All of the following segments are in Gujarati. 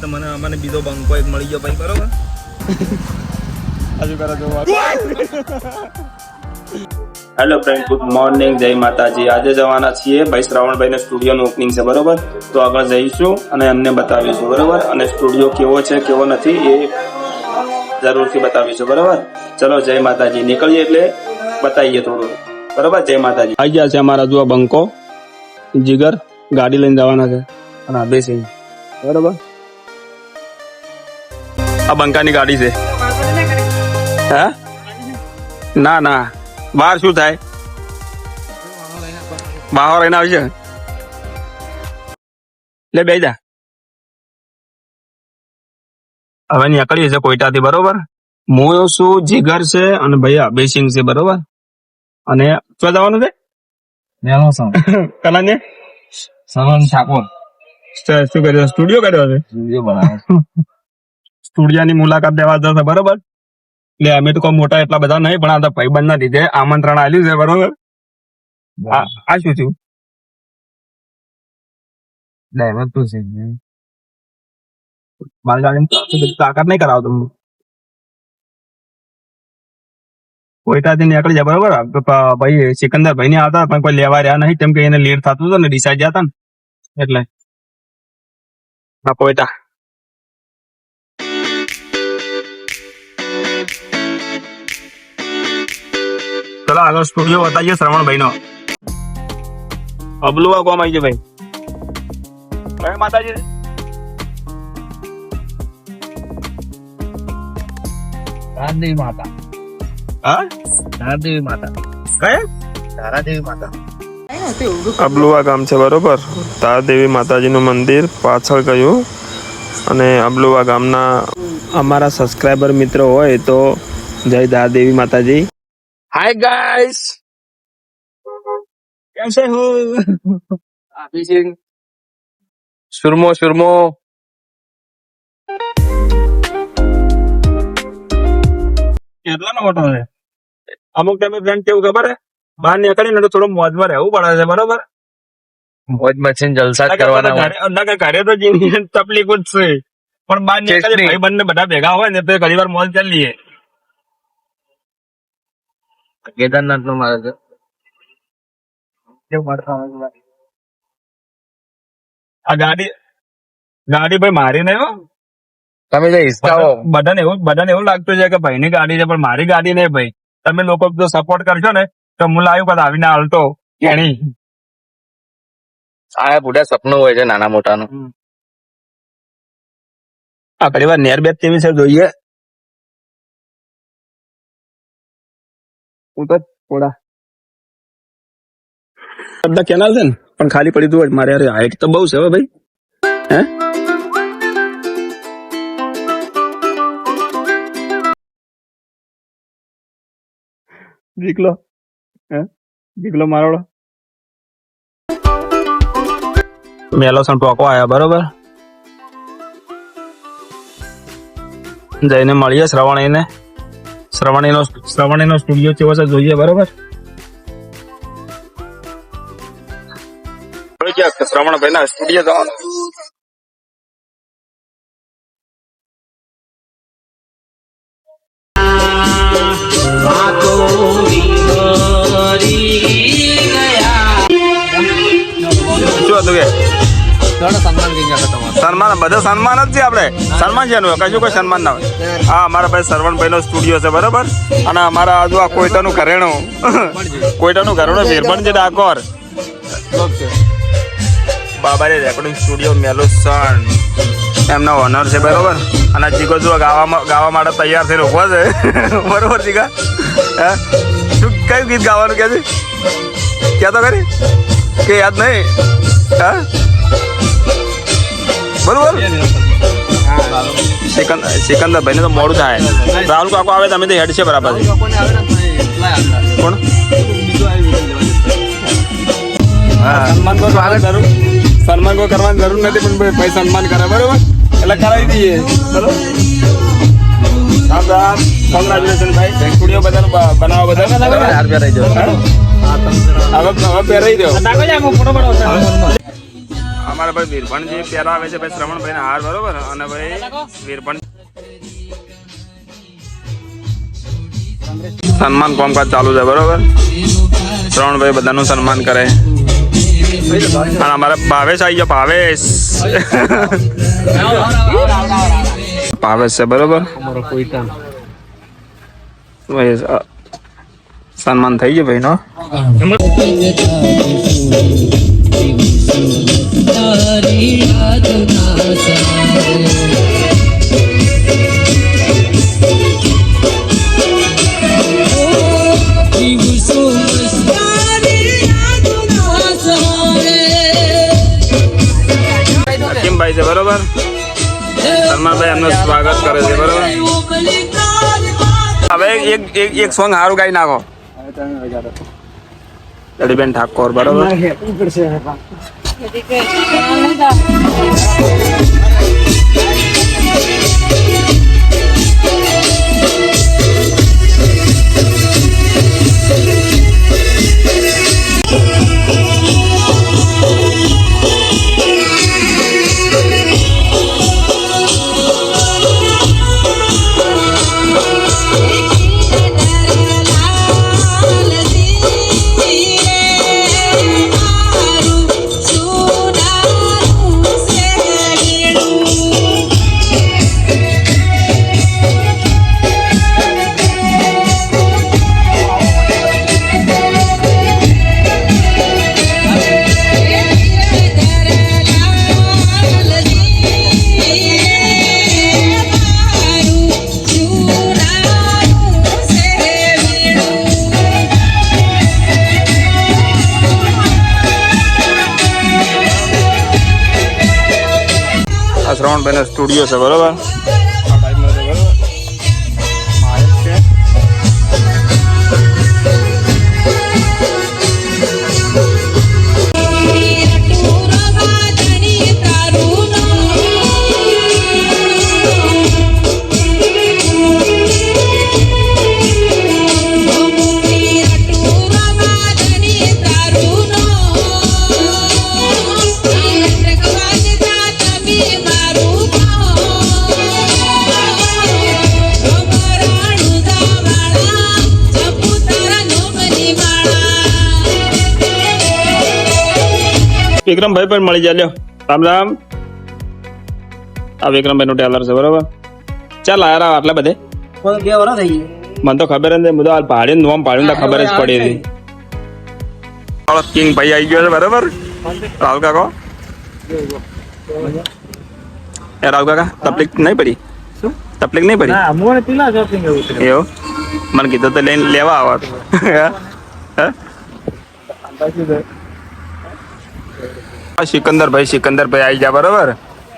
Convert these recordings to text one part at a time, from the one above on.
તો મને અમને બીજો બંકો એક મળી ગયો ભાઈ બરોબર? હજુ કરો હેલો ફ્રેન્ડ ગુડ મોર્નિંગ જય માતાજી. આજે જવાના છીએ ભાઈ શ્રાવણભાઈ સ્ટુડિયોનું ઓપનિંગ છે બરોબર? તો આગળ જઈશું અને એમને બતાવીશું બરોબર? અને સ્ટુડિયો કેવો છે કેવો નથી એ જરૂરથી બતાવીશું બરોબર? ચલો જય માતાજી. નીકળીએ એટલે બતાવીએ થોડું. બરોબર? જય માતાજી. આવી ગયા છે અમારા જો બંકો. જીગર ગાડી લઈને જવાના છે. અને આ બેસી બરોબર? આ બંકાની ગાડી છે. હે? ના ના. બહાર શું થાય? બહાર રહીને આવશે લે બે જા. હવે નીકળીએ છે કોઈટાથી બરોબર? હું છું જીગર છે અને ભૈયા બેસિંગ છે બરોબર? અને ક્યાં જવાનું છે? કલા ને સલન ઠાકોર. શું કર્યો? સ્ટુડિયો કર્યો છે? સ્ટુડિયો બનાવે સ્ટુડિયોની મુલાકાત લેવા જશે બરોબર? એટલે અમે તો કોઈ મોટા એટલા બધા નહીં પણ આ તો ભાઈબંધ ના લીધે આમંત્રણ આવ્યું છે બરોબર? આ શું થયું? ડ્રાઈવર તો છે મારી ગાડી તાકાત નહીં કરાવતો હું કોઈટાથી નીકળી જાય બરોબર? ભાઈ સિકંદર ભાઈ ને આવતા પણ કોઈ લેવા રહ્યા નહીં કેમ કે એને લેટ થતું હતું ને ડિસાઈડ જતા ને એટલે. હા કોઈટા. ચલો આગળ સ્ટુડિયો બતાવીએ શ્રવણભાઈ નો અબલુઆ કોમ આવી છે ભાઈ. માતાજી? ધારાદેવી માતા. હા? ધારાદેવી માતા. કયા? ધારાદેવી માતા. અબલુવા ગામ છે બરોબર. તારાદેવી માતાજીનું મંદિર પાછળ ગયું. અને અબલુવા ગામના અમારા સબસ્ક્રાઈબર મિત્રો હોય તો જય દાદેવી માતાજી. હાય ગાઈસ કેમ છે હું? સુરમો સુરમો. કેટલાનો ઓટો છે? અમુક ટાઈમે ફ્રેન્ડ કેવું ખબર હે? બહાર નીકળીને તો થોડો મોજમાં રહેવું પડે છે બરોબર? મોજ મચીને જલસા જ કરવાના હોય. ના કે ઘરે તો જીની તકલીફ જ છે. પણ બહાર નીકળે. ભાઈ બંને બધા ભેગા હોય ને તો ઘણી વાર મોજ ચાલી લઈએ. કેદારનાથ નો મારે છે. કેવું મળતા હોય છે? આ ગાડી ગાડી ભાઈ મારી નહીં તમે જે બધાને એવું બધાને એવું લાગતું છે કે ભાઈની ગાડી છે પણ મારી ગાડી નહીં ભાઈ. તમે લોકો જો સપોર્ટ કરશો ને તો હું લાવ્યું કદ આવીને હાલતો. કેણી આ બુઢા સપનું હોય છે નાના મોટાનું. આ ઘણી વાર નેર બેત કેવી છે જોઈએ. થોડા બધા કેનાલ છે ને? પણ ખાલી પડી દઉં મારે યાર હાઈટ તો બહુ છે હવે ભાઈ. હે? દીકલો હે? દીકલો મારોડો. મેલો સણ ટોકો આયા બરોબર? જઈને મળીએ શ્રવણીને શ્રવણીનો શ્રવણીનો સ્ટુડિયો કેવો છે જોઈએ બરોબર? શ્રવણભાઈ ના સ્ટુડિયો જવાનું શું સન્માન બધે સન્માન જ છે આપણે. સન્માન છે એનું કશું કોઈ સન્માન ના હોય. હા અમારા ભાઈ સરવણભાઈ નો સ્ટુડિયો છે બરોબર? અને અમારા આજુ આ કોઈટાનું ઘરેણું. કોઈટાનું ઘરેણું વેરબણ છે ડાકોર. બાબારે રેકોર્ડિંગ સ્ટુડિયો મેલો સન એમનો ઓનર છે બરોબર? અને જીગો જો ગાવામાં ગાવા માટે તૈયાર થઈને ઊભો છે. બરોબર જીગા? હે? શું કયું ગીત ગાવાનું કે છે? ક્યાં તો ખરી? કે યાદ નહીં? હા? બરોબર? સેકંદર સિકંદરભાઈ ને તો મોડું થાય. રાહુલ કાકો આવે તમે તો હેડ છે બરાબર. કોણ? હા. સન્માન કોઈ કરવાની જરૂર સન્માન કોઈ કરવાની જરૂર નથી પણ ભાઈ સન્માન કરે બરોબર? એટલે કરાવી દઈએ. બરોબર? રામ રામ. કોંગ્રેચ્યુલેશન ભાઈ. સ્ટુડિયો બધા બનાવો બધા હવે હવે પહેરાઈ દો અમારા ભાઈ વીરભણજી આવે છે ભાઈ શ્રવણભાઈ હાર, બરોબર? અને ભાઈ વીરભણ સન્માન કોમકાજ ચાલુ છે, બરોબર? શ્રવણભાઈ બધાનું સન્માન કરે. અને અમારા ભાવેશ આવી ગયો, ભાવેશ. ભાવેશ છે, બરોબર? ભાઈ સન્માન થઈ ગયું ભાઈ નો હકીમભાઈ છે, બરોબર? સન્માનભાઈ એમનું સ્વાગત કરે છે, બરોબર? હવે એક એક સોંગ સારું ગાઈ નાખો. લડીબેન ઠાકોર બરોબર? આ શ્રવણભાઈ નો સ્ટુડિયો છે બરોબર વિક્રમભાઈ પણ મળી જાય. લ્યો. રામ રામ. આ વિક્રમભાઈ નું ટેલર છે બરોબર? ચાલ આયા રાવ આટલા બધે. બે વરસ થઈ ગયા. મને તો ખબર જ નહીં આ પાડી નોમ પાડ્યું તો ખબર જ પડી હતી. કિંગ ભાઈ આવી ગયો છે બરોબર? રાહુલ કાકો? એ રાહુલ કાકા તકલીફ નહીં પડી? તકલીફ નહીં પડી? એવું મને કીધું તો લઈને લેવા આવો. સિકંદરભાઈ સિકંદરભાઈ આવી જા બરોબર?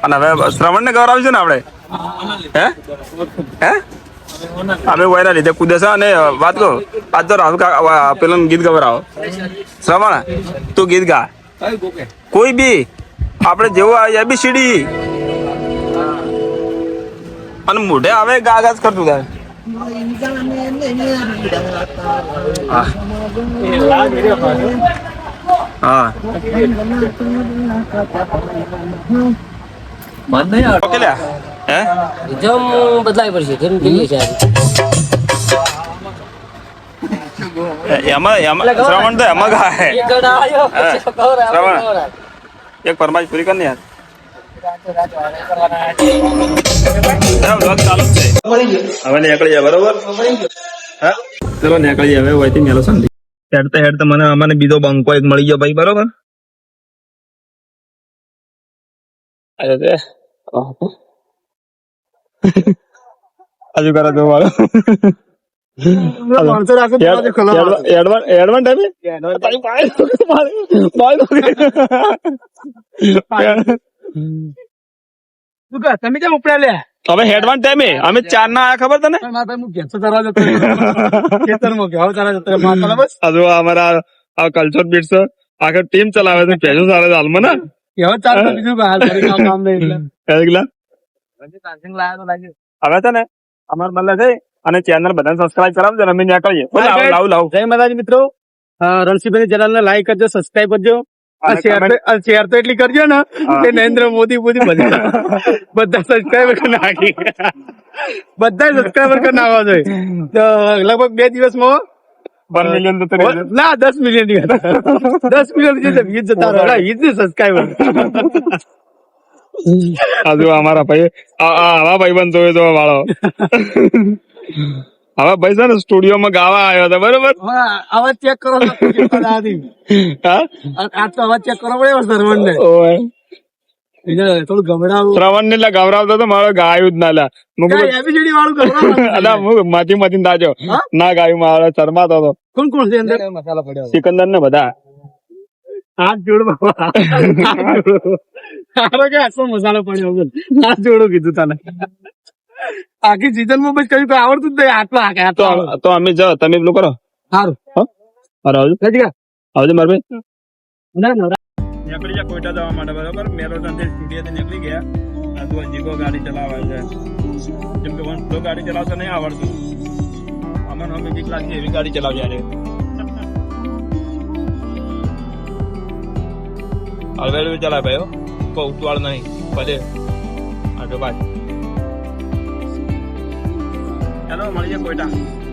અને હવે શ્રવણ ને છે ને આપણે? હે? હે? અમે વયના લીધે કુદેસા અને વાત કહો આજ તો રાહુલ પેલા ગીત ગીત ગવરાવો શ્રવણ તું ગીત ગા. કોઈ બી આપણે જેવું આવે એબીસીડી અને મોઢે આવે ગા ગાજ કરતું થાય હા. હા? હે જમ બદલાવી પડશે શ્રવણ તો એમાં હા. શ્રવણ એક ફરમાઈશ પૂરી કર ને યાર હવે નીકળી જાય બરોબર? હા? ચલો નીકળી જાય હવે હોયથી મેલો શાંતિ. હેડતે હેડતા મને અમને બીજો બંકો એક મળી ગયો ભાઈ બરોબર? અરે હજુ કરે તો મારો એડવાન્સ એડવાન્સ તમે કેમ ઉપડ્યા લે? હવે હેડવાન્સ ટાઈમે અમે ચાર ના આયા ખબર તને મારા ભાઈ હું ઘેરસો કરવા જતો ખેતરમાં ઘેર તારા જતો રહ્યો. માથાના બસ હજુ અમારા આ કલ્ચર બીટ્સ આખર ટીમ ચલાવે છે પેજો સારા છે હાલમાં ને કેવો ચાલતો બીજું હાલ કરી કામ કામ નહીં એટલે એકલા ચાર્જિંગ લાયા તો લાગ્યું હવે છે ને અમાર મતલબ છે અને ચેનલ બધાને સબસ્ક્રાઇબ કરાવજો ને અમે ત્યાં કરીએ બોલ, લાવ લાવ લાવ જય માતાજી મિત્રો અ, રણસીભાઈ ચેનલ ને લાઈક કરજો સબસ્ક્રાઇબ કરજો આ શેર તો એટલી કરજો ને કે નરેન્દ્ર મોદી મોદી બધા બધા સબસ્ક્રાઈબર કરી નાખી. બધા સબસ્ક્રાઈબર કરી નાખવા જોઈએ. તો લગભગ બે દિવસમાં મિલિયન તો ના દસ મિલિયન દસ મિલિયન જે વ્યુઝ જતા વીજ ને સબસ્ક્રાઈબર આજુ અમારા ભાઈ આવા ભાઈ બંધ હોય તો વાળો. આવા ભાઈ છે ને સ્ટુડિયોમાં ગાવા આવ્યો હતો બરોબર? અવાજ ચેક કરો હા? આ તો અવાજ ચેક કરો પડે સર્વન ને થોડું ગભરાવું. શ્રવણ ને ગભરાવતો તો મારો ગાયું જ ના મું એબીસીડી વાળું ગભરાવું અલા હું માથી માથી તાજો. ના ગાયું મારો શરમાતો હતો કોણ કોણ છે અંદર? મસાલા પડ્યો સિકંદર ને બધા. હાથ જોડ બાબા હારો કે આટલો મસાલો પડ્યો હાથ જોડો કીધું તને. આખી સીઝનમાં બસ કયું તો આવડતું જ નહીં આટલો આખે તો આટલો તો અમે જાઓ તમે પેલું કરો. સારું હા? આવજો. આવજો મારે ના ના નીકળી જાય કોઈટા જવા માટે બરાબર? મેરોટનથી સ્ટુડિયો થી નીકળી ગયા. આ તો જીગો ગાડી ચલાવે છે. જેમ કે વન સ્લો ગાડી ચલાવતા નહીં આવડતું. અમને અમે બીક લાગતી એવી ગાડી ચલાવી યારે હળવેલું ચલાવે ભાઈ હો. કોઈ ઉતવાળ નહીં. ભલે આગળ બાય ચાલો મળીએ કોઈટા